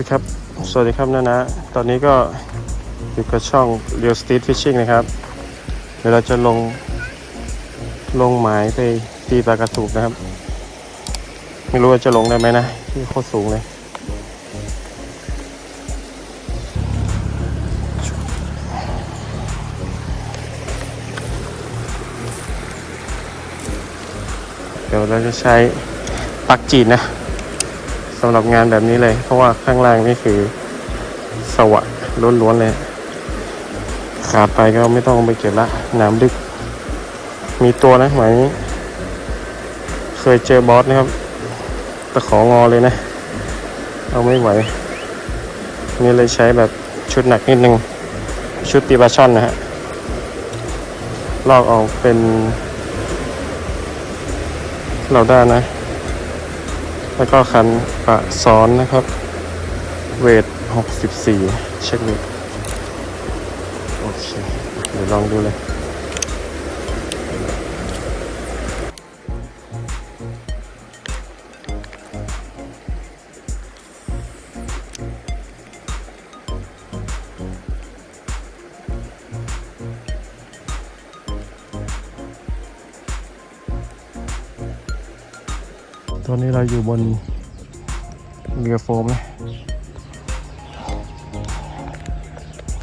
ดีครับ สวัสดีครับนะนะ ตอนนี้ก็อยู่กับช่อง Real Street Fishing นะครับ เดี๋ยวเราจะลงลงหมายไปตีปลากระสูบนะครับ ไม่รู้ว่าจะลงได้ไหมนะ ที่โคตรสูงเลย เดี๋ยวเราจะใช้ปักจีนนะำหรับงานแบบนี้เลย เพราะว่าข้างล่างนี่คือสวะล้วนๆเลย ขาดไปก็ไม่ต้องไปเก็บละน้ำลึก มีตัวนะหมายนี้ เคยเจอบอสนะครับตะของอเลยนะ เอาไม่ไหว นี่เลยใช้แบบชุดหนักนิดนึง ชุดตีปลาช่อนนะฮะลอกเอาเป็น เราได้นะ แล้วก็คันปะซ้อนนะครับ เวท 64 เช็คเวท โอเค เดี๋ยวลองดูเลย ตอนนี้เราอยู่บนเรือโฟมนะ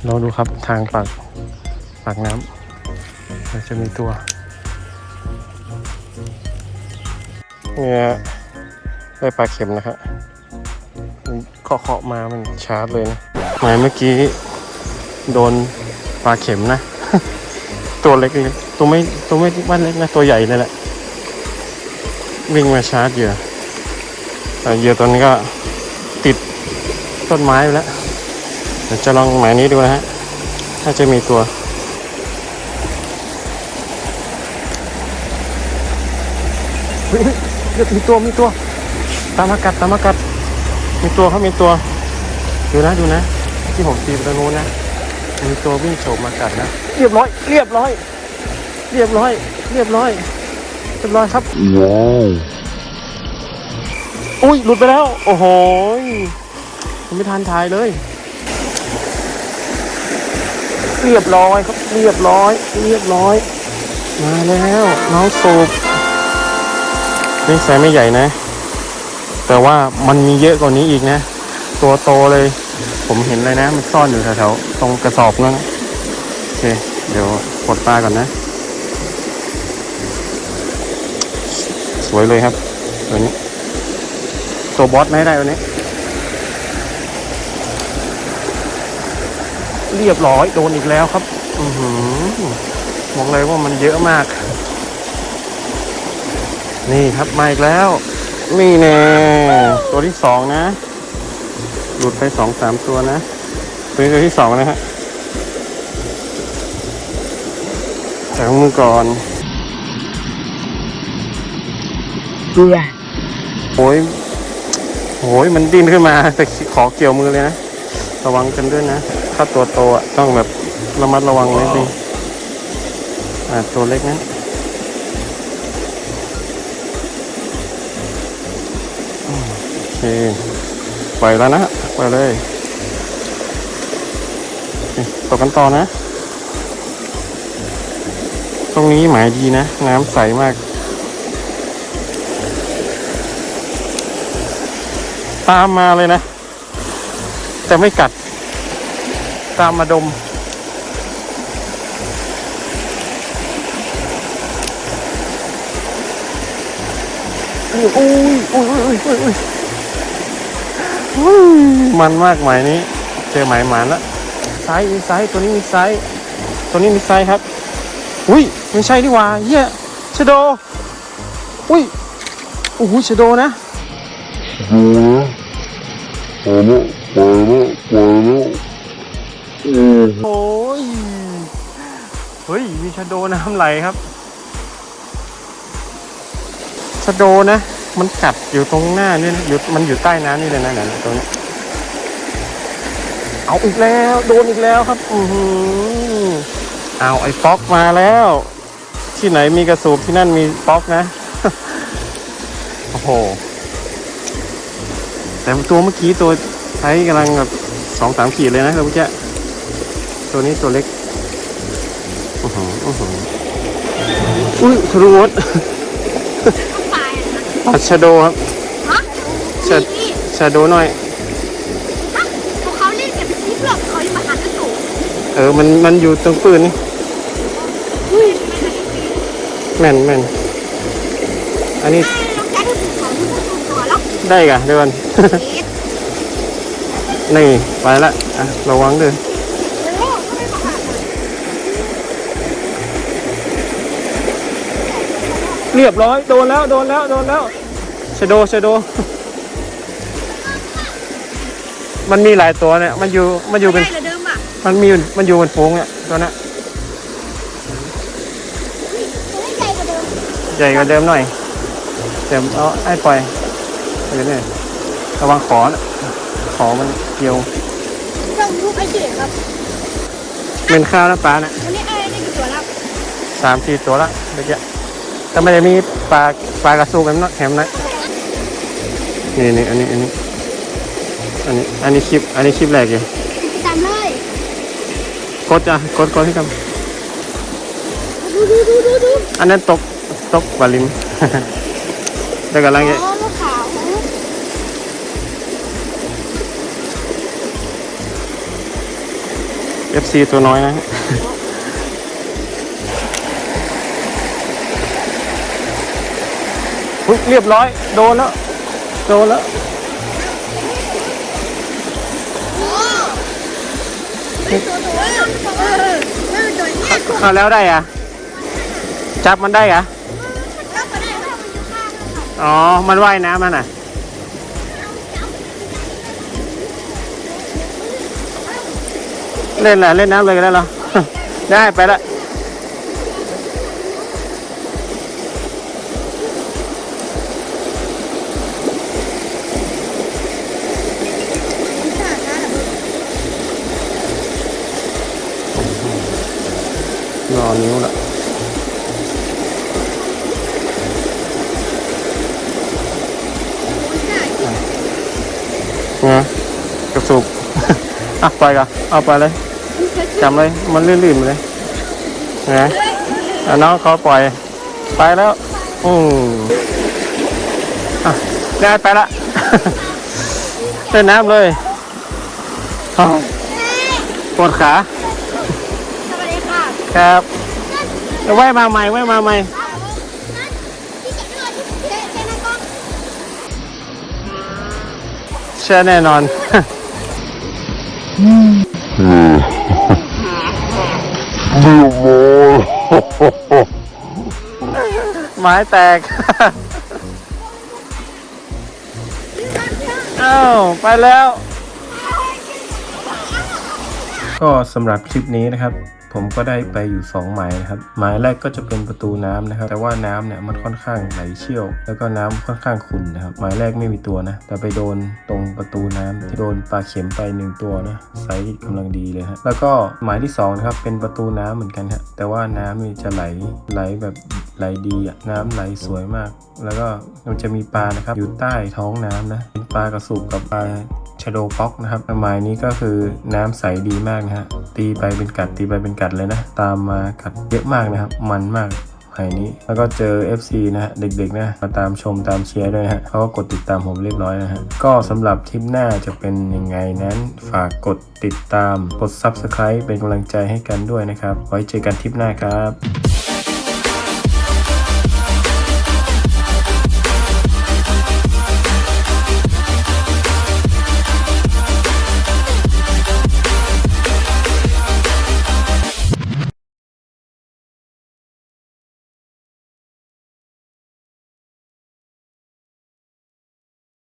ลองดูครับทางปากปากน้ำเราจะมีตัวเนี่ยได้ปลาเข็มนะครับเคาะเคาะมามันชาร์จเลยนะหมายเมื่อกี้โดนปลาเข็มนะ ตัวเล็กๆตัวไม่ตัวไม่บ้านเล็กนะ ตัวใหญ่เลยแหละ วิ่งมาชาร์จเหยื่อแต่เหยื่อตัวนี้ก็ติดต้นไม้ไปแล้ว เดี๋ยวจะลองหมายนี้ดูนะฮะ ถ้าจะมีตัว มีตัวมีตัว ตามมากัดตามมากัดมีตัวเขามีตัว ดูนะดูนะ ที่ผมตีไปตรงนู้นนะ มีตัววิ่งโฉบมากัดนะ เรียบร้อย เรียบร้อย เรียบร้อย เรียบร้อย รียบร้อยครับอุ้ยหลุดไปแล้ว โอ้โหยยังไม่ทันถ่ายเลย เรียบร้อยครับ เรียบร้อย เรียบร้อย มาแล้วน้องสูบนี่ไซส์ไม่ใหญ่นะ แต่ว่ามันมีเยอะกว่านี้อีกนะ ตัวโตเลย ผมเห็นเลยนะ มันซ่อนอยู่แถวๆตรงกระสอบนั่นนะโอเค เดี๋ยวกดปลาก่อนนะ วยเลยครับตัวนี้ตัวบอสไม่ได้วันนี้ เรียบร้อยโดนอีกแล้วครับอือหือบอกเลยว่ามันเยอะมาก นี่ครับมาอีกแล้ว นี่แน่ตัวที่สองนะ หลุดไปสองสามตัวนะตัวนี้ตัวที่สองนะฮะจากมือก่อน เบื่อโอ้ยโอ้ยมันดิ้นขึ้นมาแต่ขอเกี่ยวมือเลยนะ ระวังกันด้วยนะ ถ้าตัวโตอะต้องแบบระมัดระวังนิดนึงอ่าตัวเล็กนะอืมโอเคปล่อยแล้วนะปล่อยเลยโอเคตกกันต่อนะ ตรงนี้หมายดีนะ น้ำใสมาก ตามมาเลยนะ แต่ไม่กัด ตามมาดม อุ้ยอุ้ยอุ้ยอุ้ยอุ้ยอุ้ยอุ้ยมันมากหมายนี้ เจอหมายหมานล้วไซส์มีไซส์ตัวนี้มีไซส์ตัวนี้มีไซส์ครับ อุ้ยไม่ใช่ดีว่าเฮียชโด อุ้ยโอ้โหชโดนะ โอ้ยเฮ้ย มีชะโดน้ำไหลครับชะโดนะ มันกัดอยู่ตรงหน้านี่นะอยู่มันอยู่ใต้น้ำนี่เลยนะนั่นนะตรงนี้เอาอีกแล้ว โดนอีกแล้วครับ อือหือเอาไอ้ป๊อกมาแล้ว ที่ไหนมีกระสูบที่นั่นมีป๊อกนะ โอ้โห แต่ตัวเมื่อกี้ตัวไซส์กำลังแบบสองสามขีดเลยนะครับเมื่อกี้ตัวนี้ตัวเล็กโอ้โหโอ้โหอุ้ยทะลุวดปลายอะนะปลาชะโดครับฮะชะนี่ชะโดหน่อยฮะพวกเขาเล่นกันเป็นทีมหรอกเขายังมาหันกระสุนเออมันมันอยู่ตรงปืนนี่อุ้ยแม่นแม่นอันนี้ ได้กะเดี๋ยวก่อนเอ๊ะนี่ ไปละอะระวังด้วยโอ้โหก็ไม่ประมาทเลยเรียบร้อย โดนแล้ว โดนแล้ว โดนแล้วชะโดชะโด มันมีหลายตัวเนี่ย มันอยู่ มันอยู่เป็นใหญ่เหลือเดิมอะมันมี มันอยู่เป็นฝูงเนี่ยตัวเนี้ยใหญ่กว่าเดิมใหญ่กว่าเดิมหน่อย เดี๋ยวเอาไอ้ปล่อย เดี๋ยวนี่ระวังขอนะขอมันเกี่ยวต้องรูปไอ้เจ๋ครับเป็นข้าวแล้วปลาน่ะวันนี้ไอ้ได้กี่ตัวแล้วสามสี่ตัวละเมื่อกี้แต่ไม่ได้มีปลาปลากระสูกันเนาะแถมนะนี่นี่อันนี้อันนี้อันนี้อันนี้คลิปอันนี้คลิปแรกเลยจำเลยกดจ้ะกดกดให้กันดูดูดูดูดูอันนั้นตกตกปลาลิมเดี๋ยวกำลังจะ เอฟซีตัวน้อยนะอุ๊ยเรียบร้อย โดนแล้ว โดนแล้วโอ้ไม่ตัวตัวเออไม่เป็นตัวเนี่ยตัวเอาแล้วได้อะจับมันได้อะก็มาได้ถ้ามันอยู่ข้างกันอ๋อ มันว่ายน้ำมันอะ เล่นแหละเล่นน้ำเลยก็ได้เหรอ ได้ไปละรอนิ้วละไงกระสุบอะไปกันเอาไปเลย จำเลย มันลื่นๆเลยไงอะน้องเขาปล่อย ไปแล้วอือะได้ไปละเล่นน้ำเลยอ้าวปวดขาครับเดี๋ยวไว้มาใหม่ไว้มาใหม่พี่เจ๊เลยพี่นั่นก็เชื่อ น่นอไม้แตก เอ้าไปแล้ว ก็สำหรับคลิปนี้นะครับ ผมก็ได้ไปอยู่ 2 หมายนะครับ หมายแรกก็จะเป็นประตูน้ำนะครับ แต่ว่าน้ำเนี่ยมันค่อนข้างไหลเชี่ยว แล้วก็น้ำค่อนข้างขุ่นนะครับ หมายแรกไม่มีตัวนะ แต่ไปโดนตรงประตูน้ำที่โดนปลาเข็มไปหนึ่งตัวนะไซส์กำลังดีเลยฮะ แล้วก็หมายที่สองนะครับเป็นประตูน้ำเหมือนกันฮะ แต่ว่าน้ำนี่จะไหลไหลแบบไหลดีอะน้ำไหลสวยมาก แล้วก็มันจะมีปลานะครับอยู่ใต้ท้องน้ำนะเป็นปลากระสุกกับปลา ชโดป๊อกนะครับประมาณนี้ก็คือน้ำใสดีมากนะฮะ ตีไปเป็นกัดตีไปเป็นกัดเลยนะ ตามมากัดเยอะมากนะครับ มันมากไห่นี้ แล้วก็เจอ FC นะฮะ เด็กๆนะ มาตามชมตามเชียร์ด้วยฮะเขาก็กดติดตามผมเรียบร้อยนะฮะ ก็สำหรับทริปหน้าจะเป็นยังไงนั้น ฝากกดติดตาม กด Subscribe เป็นกำลังใจให้กันด้วยนะครับ ไว้เจอกันทริปหน้าครับ